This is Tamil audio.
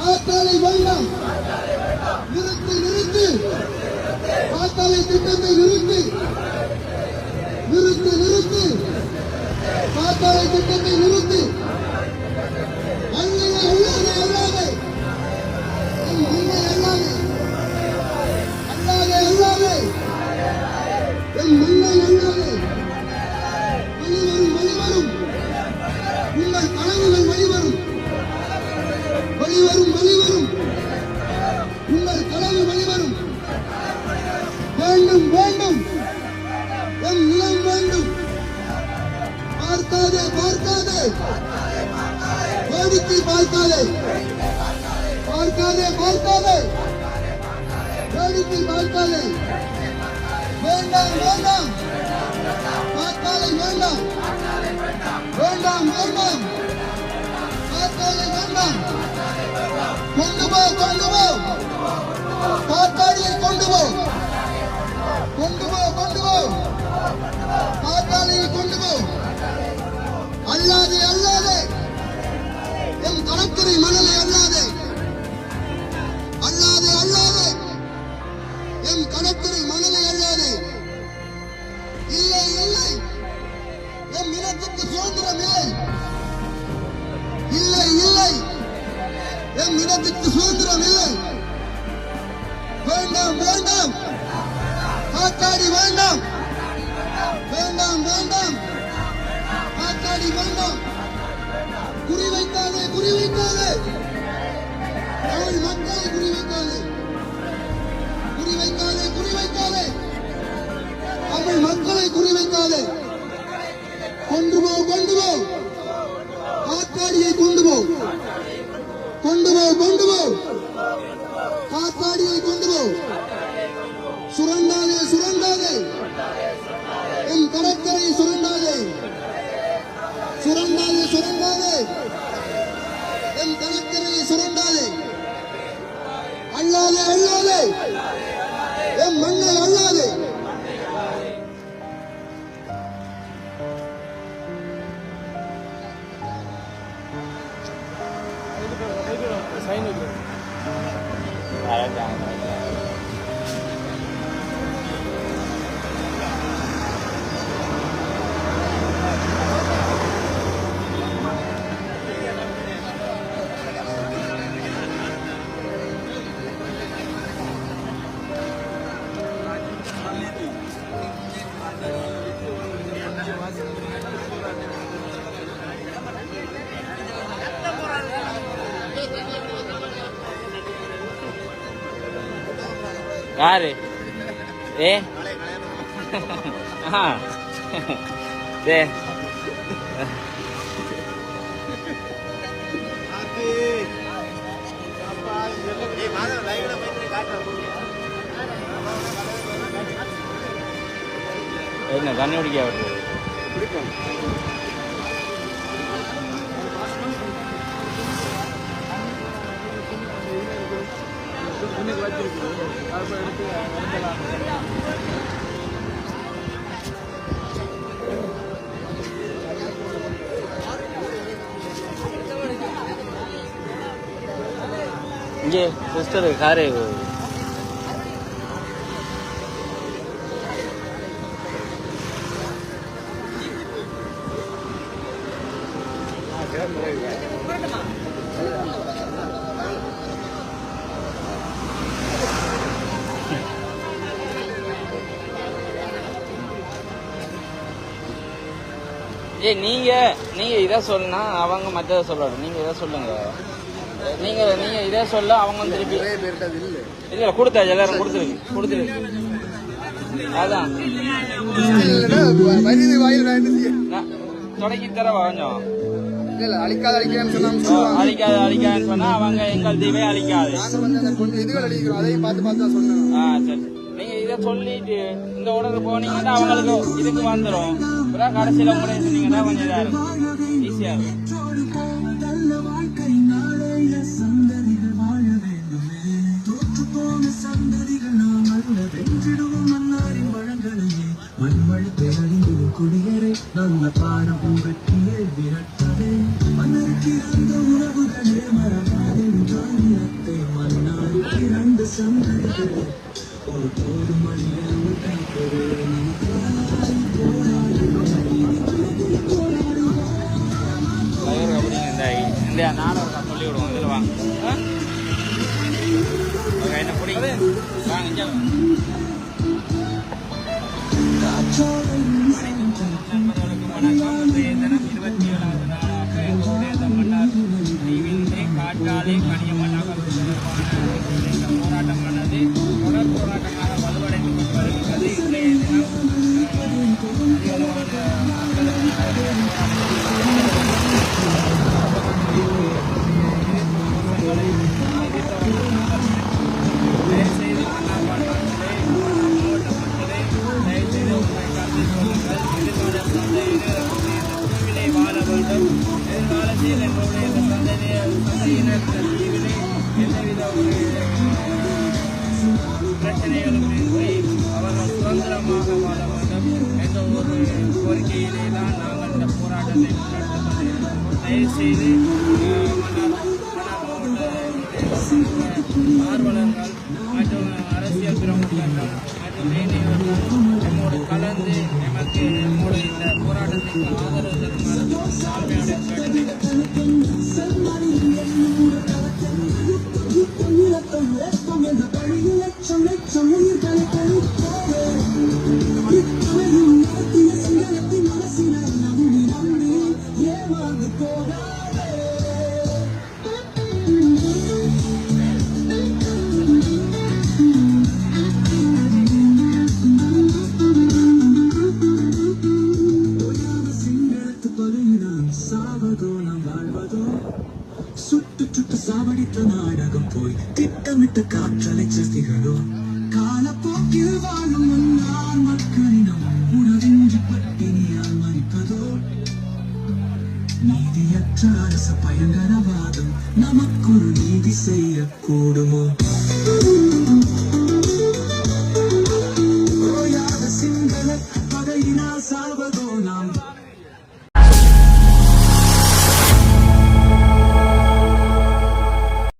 காத்தாலை வேண்டாம் நிறுத்து நிறுத்து. காத்தாலை திட்டத்தை நிறுத்து. நிறுத்து நிறுத்து. காத்தாலை திட்டத்தை நிறுத்து. பார்க்காதே பார்க்காதே பார்க்காதே வேடிக்கை பார்க்காதே வேண்டாம் வேண்டாம். பார்க்காதே வேண்டாம். வேண்டாம் வேண்டாம். என் இனத்துக்கு சுதந்திரம் இல்லை. வேண்டாம் வேண்டாம். காத்தாடி வேண்டாம். வேண்டாம் வேண்டாம். காத்தாடி வேண்டாம். குறி வைக்காதே வைக்காதே. தமிழ் மக்களை குறி வைக்காதே. குறி தமிழ் மக்களை குறி வைக்காதே. கொண்டு போ கொண்டு போ. காத்தாடியை கொண்டு போ. கொண்டு போ கொண்டு யாரு? ஏ? ஏ. என்ன தண்ணி குடிக்க ये पोस्टर दिखा रहे हो। ஏய் நீங்க நீங்க இதை சொன்னா அவங்க மற்றதை சொல்லணும் நீங்க இதை சொல்லுங்க. நீங்க நீங்க இதை சொல்ல அவங்க திருப்பி இல்லை. இல்ல கொடுத்தாச்சு எல்லாரும் கொடுத்துருக்கு. கொடுத்துருக்கு. அதான். தொடங்கி தரவா கொஞ்சம்? அழிக்காத சொல்லுவாங்க. அழிக்காதுன்னு சொன்னா அவங்க எங்கள் தீவை அழிக்காது. அதையும் பார்த்து பார்த்து தான் சொன்னோம் ஆ சரி. நீங்க இதை சொல்லிட்டு இந்த உடனே போனீங்கன்னா அவங்களுக்கு இதுக்கு வந்துடும் அப்புறம் கடைசியில் உங்களே சொன்னீங்கன்னா கொஞ்சம் இதாக இருக்கும் ஈஸியா இருக்கும் குடியரை நல்ல பாடம் உங்கட்டியே விரட்டவே மன்னருக்கு உறவுகளே மரபாதே தலைவர் இந்த வாழ வேண்டும் எதிர்காலத்தில் எங்களுடைய இந்த சந்தையினர் தீவிலே எந்தவித ஒரு பிரச்சனைகளும் இன்றி அவர்கள் சுதந்திரமாக வாழ வேண்டும் என்ற ஒரு கோரிக்கையிலே தான் நாங்கள் இந்த போராட்டத்தை முன்னெடுத்துக் கொண்டிருக்கிறோம் தயவுசெய்து அஹ், மாவட்ட ஆர்வலர்கள் மற்றும் அரசியல் நம்மோடு கலந்து எமக்கு நம்மோட இந்த போராட்டத்திற்கு ஆதரவு தருமாறு சக்திகளோ காலப்போக்கில் வாழும் முன்னாள் மக்களிடம் உணவின்றி பட்டினியால் மறிப்பதோ? நீதியற்ற அரச பயங்கரவாதம் நமக்கொரு நீதி செய்யக்கூடுமோ?